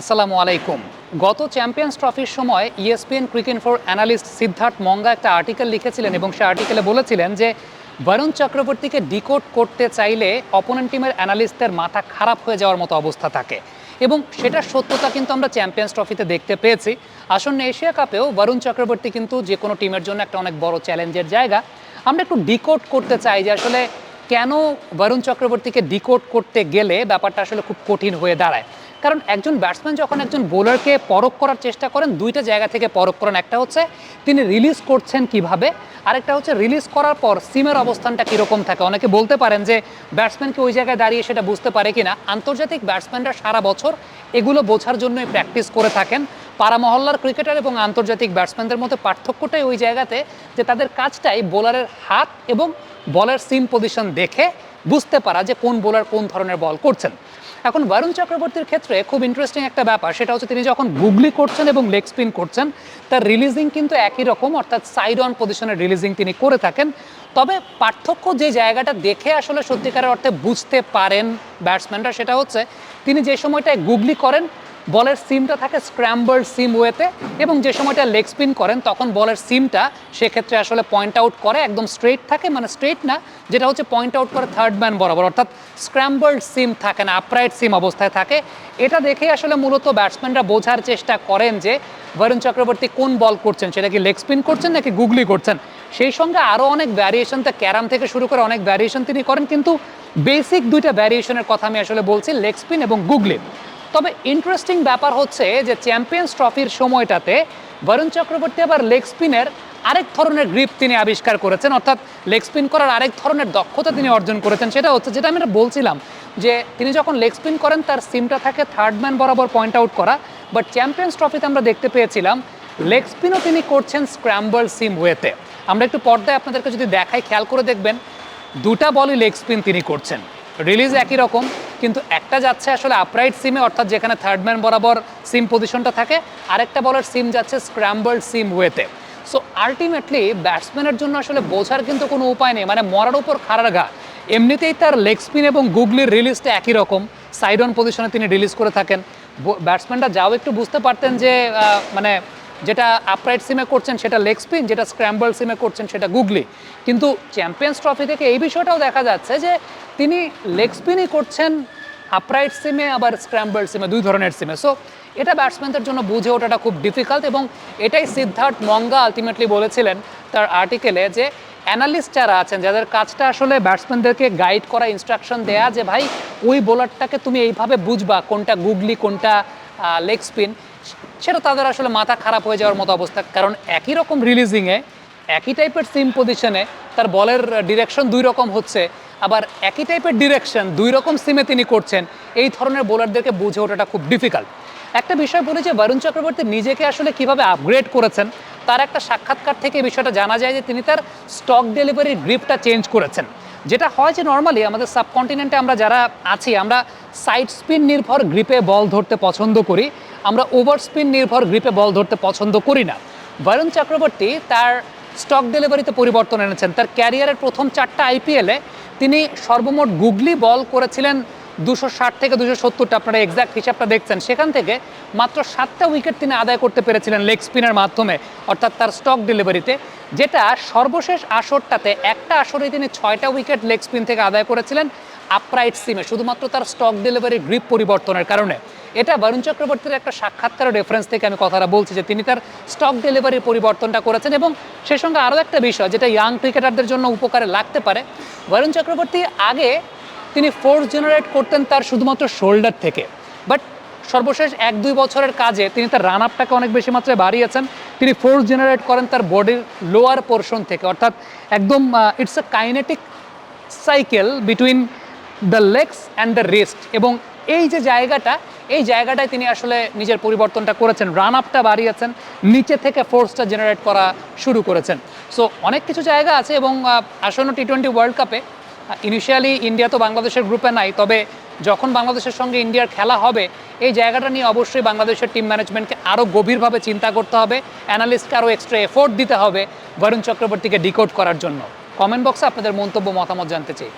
আসসালামু আলাইকুম। গত চ্যাম্পিয়ন্স ট্রফির সময় ESPN cricket for analyst Siddhartha Monga একটা আর্টিকেল লিখেছিলেন এবং সে আর্টিকেলে বলেছিলেন যে, বরুণ চক্রবর্তীকে ডিকোড করতে চাইলে অপোনেন্ট টিমের অ্যানালিস্টদের মাথা খারাপ হয়ে যাওয়ার মতো অবস্থা থাকে। এবং সেটার সত্যতা কিন্তু আমরা চ্যাম্পিয়ন্স ট্রফিতে দেখতে পেয়েছি। আসন্ন এশিয়া কাপেও বরুণ চক্রবর্তী কিন্তু যে কোনো টিমের জন্য একটা অনেক বড় চ্যালেঞ্জের জায়গা। আমরা একটু ডিকোড করতে চাই যে আসলে কেন বরুণ চক্রবর্তীকে ডিকোড করতে গেলে ব্যাপারটা আসলে খুব কঠিন হয়ে দাঁড়ায়? কারণ একজন ব্যাটসম্যান যখন একজন বোলারকে পরখ করার চেষ্টা করেন, দুইটা জায়গা থেকে পরখ করেন। একটা হচ্ছে তিনি রিলিজ করছেন কীভাবে, আরেকটা হচ্ছে রিলিজ করার পর সিমের অবস্থানটা কীরকম থাকে? অনেকে বলতে পারেন যে ব্যাটসম্যানকে ওই জায়গায় দাঁড়িয়ে সেটা বুঝতে পারে কিনা? আন্তর্জাতিক ব্যাটসম্যানরা সারা বছর এগুলো বোঝার জন্যই প্র্যাকটিস করে থাকেন। পাড়া মহল্লার ক্রিকেটার এবং আন্তর্জাতিক ব্যাটসম্যানদের মধ্যে পার্থক্যটাই ওই জায়গাতে যে তাদের কাজটাই বোলারের হাত এবং বলের সিম পজিশন দেখে বুঝতে পারা যে কোন বোলার কোন ধরনের বল করছেন। এখন বরুণ চক্রবর্তীর ক্ষেত্রে খুব ইন্টারেস্টিং একটা ব্যাপার, সেটা হচ্ছে তিনি যখন গুগলি করছেন এবং লেগ স্পিন করছেন, তার রিলিজিং কিন্তু একই রকম, অর্থাৎ সাইড অন পজিশনের রিলিজিং তিনি করে থাকেন। তবে পার্থক্য যে জায়গাটা দেখে আসলে সত্যিকারের অর্থে বুঝতে পারেন ব্যাটসম্যানরা, সেটা হচ্ছে তিনি যে সময়টায় গুগলি করেন বলের সিমটা থাকে স্ক্র্যাম্বল সিম ওয়েতে এবং যে সময়টা লেগ স্পিন করেন, তখন বলের সিমটা সেক্ষেত্রে আসলে পয়েন্ট আউট করে, একদম স্ট্রেট থাকে মানে স্ট্রেট না, যেটা হচ্ছে পয়েন্ট আউট করে থার্ড ম্যান বরাবর। অর্থাৎ স্ক্র্যাম্বলড সিম থাকে না আপরাইট সিম অবস্থায় থাকে। এটা দেখেই আসলে মূলত ব্যাটসম্যানরা বোঝার চেষ্টা করেন যে বরুণ চক্রবর্তী কোন বল করছেন, সেটা কি লেগ স্পিন করছেন নাকি গুগলি করছেন? সেই সঙ্গে আরও অনেক ভ্যারিয়েশন তা ক্যারাম থেকে শুরু করে অনেক ভ্যারিয়েশন তিনি করেন, কিন্তু বেসিক দুইটা ভ্যারিয়েশনের কথা আমি আসলে বলছি লেগ স্পিন এবং গুগলি তবে ইন্টারেস্টিং ব্যাপার হচ্ছে যে চ্যাম্পিয়ন্স ট্রফির সময়টাতে বরুণ চক্রবর্তী আবার লেগ স্পিনের আরেক ধরনের গ্রিপ তিনি আবিষ্কার করেছেন। অর্থাৎ লেগ স্পিন করার আরেক ধরনের দক্ষতা তিনি অর্জন করেছেন। সেটা হচ্ছে যেটা আমি বলছিলাম যে তিনি যখন লেগ স্পিন করেন, তার সিমটা থাকে থার্ড ম্যান বরাবর পয়েন্ট আউট করা। বাট চ্যাম্পিয়ন্স ট্রফিতে আমরা দেখতে পেয়েছিলাম লেগ স্পিনও তিনি করছেন স্ক্র্যাম্বল সিম ওয়েতে আমরা একটু পর্দায় আপনাদেরকে যদি দেখাই, খেয়াল করে দেখবেন, দুটা বলই লেগ স্পিন তিনি করছেন। রিলিজ একই রকম কিন্তু একটা যাচ্ছে আসলে আপরাইট সিমে অর্থাৎ যেখানে থার্ড ম্যান বরাবর সিম পজিশনটা থাকে, আরেকটা বলের সিম যাচ্ছে স্ক্র্যাম্বল সিম ওয়েতে সো আলটিমেটলি ব্যাটসম্যানের জন্য আসলে বোঝার কিন্তু কোনো উপায় নেই মানে মরার উপর খাড়ার ঘা। এমনিতেই তার লেগ স্পিন এবং গুগলির রিলিজটা একই রকম সাইড অন পজিশনে তিনি রিলিজ করে থাকেন। ব্যাটসম্যানরা যাও একটু বুঝতে পারতেন যে মানে যেটা আপরাইট সিমে করছেন, সেটা লেগ স্পিন যেটা স্ক্র্যাম্বল সিমে করছেন, সেটা গুগলি কিন্তু চ্যাম্পিয়ন্স ট্রফি থেকে এই বিষয়টাও দেখা যাচ্ছে যে, তিনি লেগ স্পিনই করছেন আপরাইট সিমে আবার স্ক্র্যাম্বল সিমে দুই ধরনের সিমে সো এটা ব্যাটসম্যানদের জন্য বুঝে ওঠাটা খুব ডিফিকাল্ট এবং এটাই সিদ্ধার্থ মঙ্গা আলটিমেটলি বলেছিলেন তার আর্টিকেলে যে অ্যানালিস্ট যারা আছেন, যাদের কাজটা আসলে ব্যাটসম্যানদেরকে গাইড করা ইনস্ট্রাকশন দেয়া যে, ভাই, ওই বোলারটাকে তুমি এইভাবে বুঝবা, কোনটা গুগলি কোনটা লেগ স্পিন সেটা তাদের আসলে মাথা খারাপ হয়ে যাওয়ার মতো অবস্থা। কারণ একই রকম রিলিজিংয়ে একই টাইপের সিম পজিশনে তার বলের ডিরেকশন দুই রকম হচ্ছে, আবার একই টাইপের ডিরেকশন দুই রকম সিমে তিনি করছেন, এই ধরনের বোলারদেরকে বুঝে ওঠাটা খুব ডিফিকাল্ট একটা বিষয় বলি যে বরুণ চক্রবর্তী নিজেকে আসলে কীভাবে আপগ্রেড করেছেন, তার একটা সাক্ষাৎকার থেকে বিষয়টা জানা যায় যে, তিনি তার স্টক ডেলিভারির গ্রিপটা চেঞ্জ করেছেন। যেটা হয় যে নর্মালি আমাদের সাবকন্টিনেন্টে আমরা যারা আছি, আমরা সাইড স্পিন নির্ভর গ্রিপে বল ধরতে পছন্দ করি আমরা ওভার স্পিন নির্ভর গ্রিপে বল ধরতে পছন্দ করি না। বরুণ চক্রবর্তী তার স্টক ডেলিভারিতে পরিবর্তন এনেছেন। তার ক্যারিয়ারের প্রথম চারটা আইপিএলে তিনি সর্বমোট গুগলি বল করেছিলেন দুশো ষাট থেকে দুশো সত্তরটা। আপনারা এক্সাক্ট হিসাবটা দেখছেন। সেখান থেকে মাত্র সাতটা উইকেট তিনি আদায় করতে পেরেছিলেন লেগ স্পিনের মাধ্যমে, অর্থাৎ তার স্টক ডেলিভারিতে যেটা সর্বশেষ আসরটাতে একটা আসরে তিনি ছয়টা উইকেট লেগ স্পিন থেকে আদায় করেছিলেন আপরাইট সিমে শুধুমাত্র তার স্টক ডেলিভারি গ্রিপ পরিবর্তনের কারণে। এটা বরুণ চক্রবর্তীর একটা সাক্ষাৎকার রেফারেন্স থেকে আমি কথাটা বলছি যে তিনি তার স্টক ডেলিভারি পরিবর্তনটা করেছেন এবং সেই সঙ্গে আরও একটা বিষয়, যেটা ইয়াং ক্রিকেটারদের জন্য উপকারে লাগতে পারে, বরুণ চক্রবর্তী আগে তিনি ফোর্স জেনারেট করতেন তার শুধুমাত্র শোল্ডার থেকে। বাট সর্বশেষ এক দুই বছরের কাজে তিনি তার রান আপটাকে অনেক বেশি মাত্রায় বাড়িয়েছেন, তিনি ফোর্স জেনারেট করেন তার বডির লোয়ার পোর্শন থেকে। অর্থাৎ একদম it's a kinetic cycle between the legs and the rest এবং এই যে জায়গাটা এই জায়গাটায় তিনি আসলে নিজের পরিবর্তনটা করেছেন রান আপটা বাড়িয়েছেন, নিচে থেকে ফোর্সটা জেনারেট করা শুরু করেছেন। সো অনেক কিছু জায়গা আছে এবং আসন্ন টি টোয়েন্টি ওয়ার্ল্ড কাপে ইনিশিয়ালি ইন্ডিয়া তো বাংলাদেশের গ্রুপে নাই, তবে যখন বাংলাদেশের সঙ্গে ইন্ডিয়ার খেলা হবে, এই জায়গাটা নিয়ে অবশ্যই বাংলাদেশের টিম ম্যানেজমেন্টকে আরও গভীরভাবে চিন্তা করতে হবে অ্যানালিস্টকে আরও এক্সট্রা এফোর্ট দিতে হবে বরুণ চক্রবর্তীকে ডিকোড করার জন্য। কমেন্ট বক্সে আপনাদের মন্তব্য, মতামত জানতে চাই।